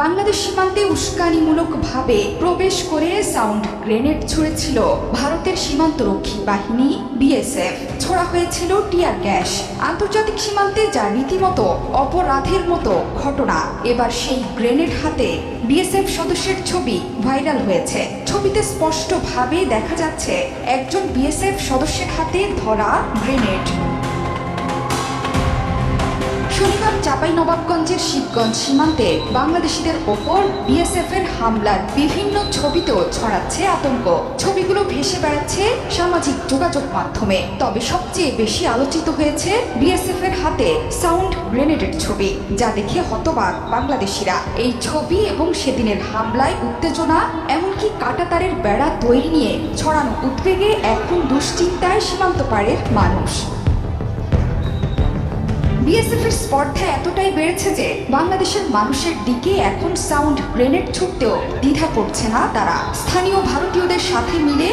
বাংলাদেশ সীমান্তে উস্কানিমূলকভাবে প্রবেশ করে সাউন্ড গ্রেনেড ছুড়েছিল ভারতের সীমান্তরক্ষী বাহিনী, বিএসএফ। ছোড়া হয়েছিল টিয়ার গ্যাস, আন্তর্জাতিক সীমান্তে যা রীতিমতো অপরাধের মতো ঘটনা। এবার সেই গ্রেনেড হাতে বিএসএফ সদস্যের ছবি ভাইরাল হয়েছে। ছবিতে স্পষ্টভাবে দেখা যাচ্ছে, একজন বিএসএফ সদস্যের হাতে ধরা গ্রেনেড। নবাবগঞ্জের শিবগঞ্জ সীমান্তে বাংলাদেশিদের ওপর বিএসএফ এর হামলার বিভিন্ন ছবিতেও ছড়াচ্ছে আতঙ্ক। ছবিগুলো ভেসে বেড়াচ্ছে সামাজিক যোগাযোগ মাধ্যমে। তবে সবচেয়ে বেশি আলোচিত হয়েছে বিএসএফ এর হাতে সাউন্ড গ্রেনেডের ছবি, যা দেখে হতবাক বাংলাদেশিরা। এই ছবি এবং সেদিনের হামলায় উত্তেজনা, এমনকি কাটাতারের বেড়া তৈরি নিয়ে ছড়ানো উদ্বেগে এখন দুশ্চিন্তায় সীমান্ত পাড়ের মানুষ। বিএসএফ এর স্পর্ধা এতটাই বেড়েছে যে বাংলাদেশের মানুষের দিকে এখন সাউন্ড গ্রেনেড ছুটতেও দ্বিধা করছে না তারা। স্থানীয় ভারতীয়দের সাথে মিলে